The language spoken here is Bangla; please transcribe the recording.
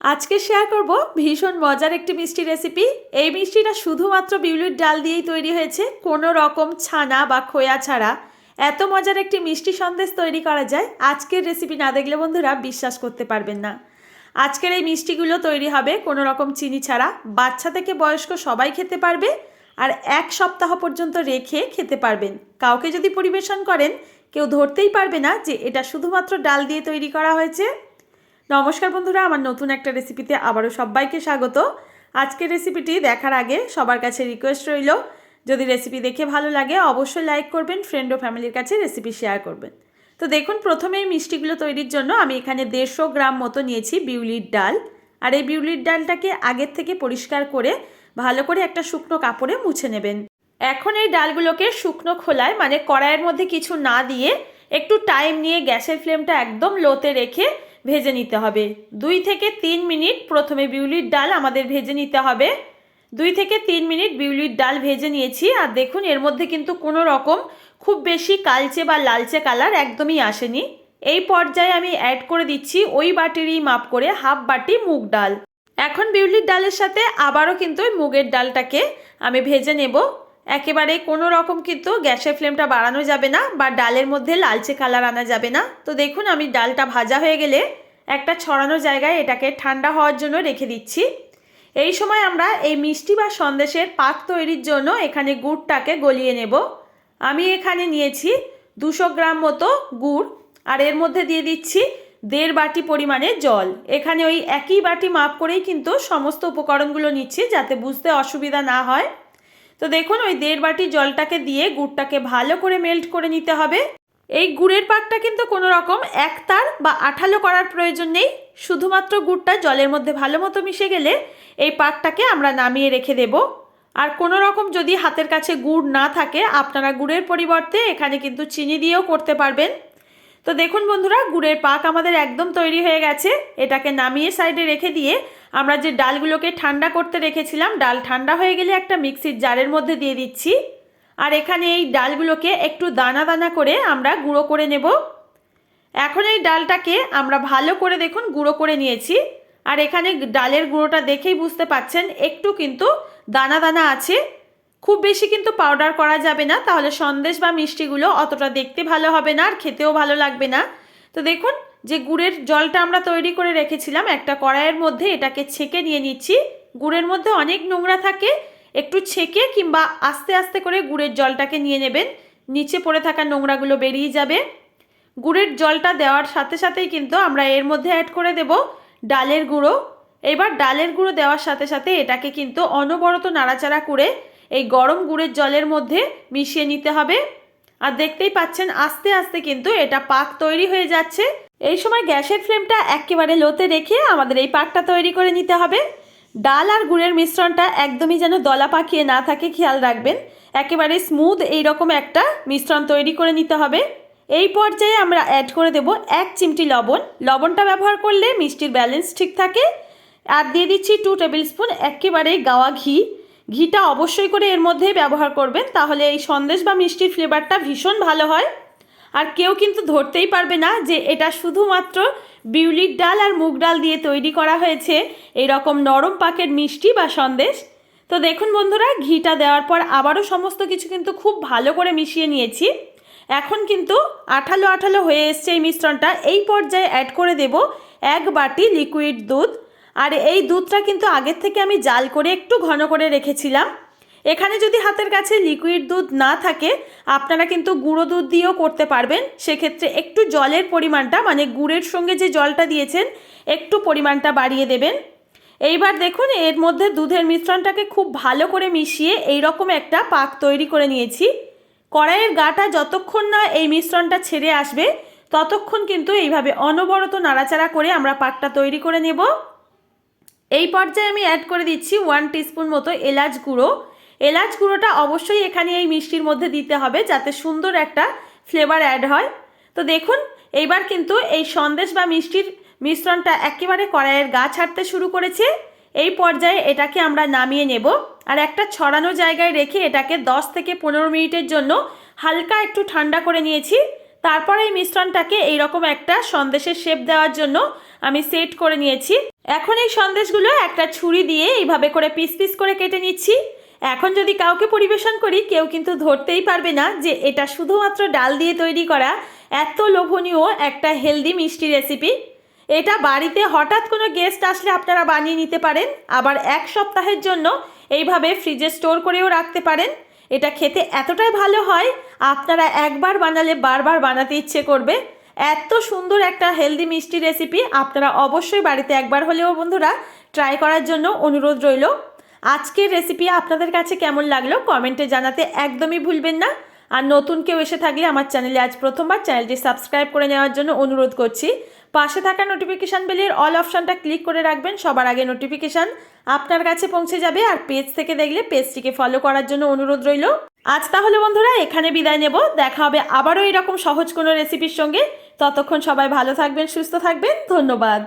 আজকে শেয়ার করব ভীষণ মজার একটি মিষ্টি রেসিপি এই মিষ্টিটা শুধুমাত্র বিউলির ডাল দিয়েই তৈরি হয়েছে, কোনো রকম ছানা বা খোয়া ছাড়া। এত মজার একটি মিষ্টি সন্দেশ তৈরি করা যায়, আজকের রেসিপি না দেখলে বন্ধুরা বিশ্বাস করতে পারবেন না। আজকের এই মিষ্টিগুলো তৈরি হবে কোনো রকম চিনি ছাড়া, বাচ্চা থেকে বয়স্ক সবাই খেতে পারবে, আর এক সপ্তাহ পর্যন্ত রেখে খেতে পারবেন। কাউকে যদি পরিবেশন করেন, কেউ ধরতেই পারবে না যে এটা শুধুমাত্র ডাল দিয়ে তৈরি করা হয়েছে। নমস্কার বন্ধুরা, আমার নতুন একটা রেসিপিতে আবারও সবাইকে স্বাগত। আজকের রেসিপিটি দেখার আগে সবার কাছে রিকোয়েস্ট রইল, যদি রেসিপি দেখে ভালো লাগে অবশ্যই লাইক করবেন ফ্রেন্ড ও ফ্যামিলির কাছে রেসিপি শেয়ার করবেন। তো দেখুন, প্রথমে এই মিষ্টিগুলো তৈরির জন্য আমি এখানে দেড়শো গ্রাম মতো নিয়েছি বিউলির ডাল। আর এই বিউলির ডালটাকে আগের থেকে পরিষ্কার করে ভালো করে একটা শুকনো কাপড়ে মুছে নেবেন। এখন এই ডালগুলোকে শুকনো খোলায় মানে কড়াইয়ের মধ্যে কিছু না দিয়ে একটু টাইম নিয়ে গ্যাসের ফ্লেমটা একদম লোতে রেখে ভেজে নিতে হবে। দুই থেকে তিন মিনিট প্রথমে বিউলির ডাল আমাদের ভেজে নিতে হবে। দুই থেকে তিন মিনিট বিউলির ডাল ভেজে নিয়েছি। আর দেখুন, এর মধ্যে কিন্তু কোনো রকম খুব বেশি কালচে বা লালচে কালার একদমই আসেনি। এই পর্যায়ে আমি অ্যাড করে দিচ্ছি ওই বাটিরই মাপ করে হাফ বাটি মুগ ডাল। এখন বিউলির ডালের সাথে আবারও কিন্তু ওই মুগের ডালটাকে আমি ভেজে নেব। একেবারে কোনো রকম কিন্তু গ্যাসের ফ্লেমটা বাড়ানো যাবে না বা ডালের মধ্যে লালচে কালার আনা যাবে না। তো দেখুন আমি ডালটা ভাজা হয়ে গেলে একটা ছড়ানো জায়গায় এটাকে ঠান্ডা হওয়ার জন্য রেখে দিচ্ছি। এই সময় আমরা এই মিষ্টি বা সন্দেশের পাক তৈরির জন্য এখানে গুড়টাকে গলিয়ে নেব। আমি এখানে নিয়েছি দুশো গ্রাম মতো গুড় আর এর মধ্যে দিয়ে দিচ্ছি দেড় বাটি পরিমাণে জল। এখানে ওই একই বাটি মাপ করেই কিন্তু সমস্ত উপকরণগুলো নিচ্ছি যাতে বুঝতে অসুবিধা না হয়। তো দেখুন, ওই দেড় বাটি জলটাকে দিয়ে গুড়টাকে ভালো করে মেল্ট করে নিতে হবে। এই গুড়ের পাকটা কিন্তু কোনো রকম একতার বা আঠালো করার প্রয়োজন নেই। শুধুমাত্র গুড়টা জলের মধ্যে ভালো মতো মিশে গেলে এই পাকটাকে আমরা নামিয়ে রেখে দেব। আর কোনো রকম যদি হাতের কাছে গুড় না থাকে, আপনারা গুড়ের পরিবর্তে এখানে কিন্তু চিনি দিয়েও করতে পারবেন। তো দেখুন বন্ধুরা, গুড়ের পাক আমাদের একদম তৈরি হয়ে গেছে। এটাকে নামিয়ে সাইডে রেখে দিয়ে আমরা যে ডালগুলোকে ঠান্ডা করতে রেখেছিলাম, ডাল ঠান্ডা হয়ে গেলে একটা মিক্সির জারের মধ্যে দিয়ে দিচ্ছি। আর এখানে এই ডালগুলোকে একটু দানা দানা করে আমরা গুঁড়ো করে নেব। এখন এই ডালটাকে আমরা ভালো করে দেখুন গুঁড়ো করে নিয়েছি। আর এখানে ডালের গুঁড়োটা দেখেই বুঝতে পাচ্ছেন, একটু কিন্তু দানা দানা আছে। খুব বেশি কিন্তু পাউডার করা যাবে না, তাহলে সন্দেশ বা মিষ্টিগুলো অতটা দেখতে ভালো হবে না আর খেতেও ভালো লাগবে না। তো দেখুন, যে গুড়ের জলটা আমরা তৈরি করে রেখেছিলাম, একটা কড়াইয়ের মধ্যে এটাকে ছেঁকে নিয়ে নিচ্ছি। গুড়ের মধ্যে অনেক নোংরা থাকে, একটু ছেঁকে কিংবা আস্তে আস্তে করে গুড়ের জলটাকে নিয়ে নেবেন। নিচে পড়ে থাকা নোংরাগুলো বেরিয়ে যাবে। গুড়ের জলটা দেওয়ার সাথে সাথেই কিন্তু আমরা এর মধ্যে অ্যাড করে দেব ডালের গুঁড়ো। এবার ডালের গুঁড়ো দেওয়ার সাথে সাথে এটাকে কিন্তু অনবরত নাড়াচাড়া করে এই গরম গুড়ের জলের মধ্যে মিশিয়ে নিতে হবে। আর দেখতেই পাচ্ছেন, আস্তে আস্তে কিন্তু এটা পাক তৈরি হয়ে যাচ্ছে। এই সময় গ্যাসের ফ্লেমটা একেবারে লোতে রেখে আমাদের এই পাকটা তৈরি করে নিতে হবে। ডাল আর গুড়ের মিশ্রণটা একদমই যেন দলা পাকিয়ে না থাকে, খেয়াল রাখবেন। একেবারে স্মুথ এইরকম একটা মিশ্রণ তৈরি করে নিতে হবে। এই পর্যায়ে আমরা অ্যাড করে দেব এক চিমটি লবণ। লবণটা ব্যবহার করলে মিষ্টির ব্যালেন্স ঠিক থাকে। আর দিয়ে দিচ্ছি টু টেবিল স্পুন একেবারেই গাওয়া ঘি। ঘিটা অবশ্যই করে এর মধ্যেই ব্যবহার করবেন, তাহলে এই সন্দেশ বা মিষ্টির ফ্লেভারটা ভীষণ ভালো হয়। আর কেউ কিন্তু ধরতেই পারবে না যে এটা শুধুমাত্র বিউলির ডাল আর মুগ ডাল দিয়ে তৈরি করা হয়েছে এই রকম নরম পাকের মিষ্টি বা সন্দেশ। তো দেখুন বন্ধুরা, ঘিটা দেওয়ার পর আবারও সমস্ত কিছু কিন্তু খুব ভালো করে মিশিয়ে নিয়েছি। এখন কিন্তু আঠালো আঠালো হয়ে এসছে এই মিশ্রণটা, এই পর্যায়ে অ্যাড করে দেব এক বাটি লিকুইড দুধ। আর এই দুধটা কিন্তু আগের থেকে আমি জাল করে একটু ঘন করে রেখেছিলাম। এখানে যদি হাতের কাছে লিকুইড দুধ না থাকে, আপনারা কিন্তু গুঁড়ো দুধ দিয়েও করতে পারবেন। সেক্ষেত্রে একটু জলের পরিমাণটা মানে গুড়ের সঙ্গে যে জলটা দিয়েছেন, একটু পরিমাণটা বাড়িয়ে দেবেন। এইবার দেখুন, এর মধ্যে দুধের মিশ্রণটাকে খুব ভালো করে মিশিয়ে এই রকম একটা পাক তৈরি করে নিয়েছি। কড়াইয়ের গাটা যতক্ষণ না এই মিশ্রণটা ছেড়ে আসবে, ততক্ষণ কিন্তু এইভাবে অনবরত নাড়াচাড়া করে আমরা পাকটা তৈরি করে নেব। এই পর্যায়ে আমি অ্যাড করে দিচ্ছি ওয়ান টিস্পুন মতো এলাচ গুঁড়ো। এলাচ গুঁড়োটা অবশ্যই এখানে এই মিষ্টির মধ্যে দিতে হবে যাতে সুন্দর একটা ফ্লেভার অ্যাড হয়। তো দেখুন, এইবার কিন্তু এই সন্দেশ বা মিষ্টির মিশ্রণটা একেবারে কড়াইয়ের গা ছাড়তে শুরু করেছে। এই পর্যায়ে এটাকে আমরা নামিয়ে নেব আর একটা ছড়ানো জায়গায় রেখে এটাকে 10 থেকে পনেরো মিনিটের জন্য হালকা একটু ঠান্ডা করে নিয়েছি। তারপর এই মিশ্রণটাকে এইরকম একটা সন্দেশের শেপ দেওয়ার জন্য আমি সেট করে নিয়েছি। এখন এই সন্দেশগুলো একটা ছুরি দিয়ে এইভাবে করে পিস পিস করে কেটে নিচ্ছি। এখন যদি কাউকে পরিবেশন করি, কেউ কিন্তু ধরতেই পারবে না যে এটা শুধুমাত্র ডাল দিয়ে তৈরি করা এত লোভনীয় একটা হেলদি মিষ্টি রেসিপি এটা বাড়িতে হঠাৎ কোনো গেস্ট আসলে আপনারা বানিয়ে নিতে পারেন, আবার এক সপ্তাহের জন্য এইভাবে ফ্রিজে স্টোর করেও রাখতে পারেন। এটা খেতে এতটাই ভালো হয়, আপনারা একবার বানালে বারবার বানাতে ইচ্ছে করবে। এত সুন্দর একটা হেলদি মিষ্টি রেসিপি আপনারা অবশ্যই বাড়িতে একবার হলেও বন্ধুরা ট্রাই করার জন্য অনুরোধ রইল। আজকের রেসিপি আপনাদের কাছে কেমন লাগল কমেন্টে জানাতে একদমই ভুলবেন না। আর নতুন কেউ এসে থাকলে আমার চ্যানেলে আজ প্রথমবার চ্যানেলটি সাবস্ক্রাইব করে নেওয়ার জন্য অনুরোধ করছি। পাশে থাকা নোটিফিকেশান বেলের অল অপশানটা ক্লিক করে রাখবেন। সবার আগে নোটিফিকেশান আপনার কাছে পৌঁছে যাবে আর পেজ থেকে দেখলে পেজটিকে ফলো করার জন্য অনুরোধ রইল। আজ তাহলে বন্ধুরা, এখানে বিদায় নেব। দেখা হবে আবারও এরকম সহজ কোনো রেসিপির সঙ্গে। ততক্ষণ সবাই ভালো থাকবেন, সুস্থ থাকবেন। ধন্যবাদ।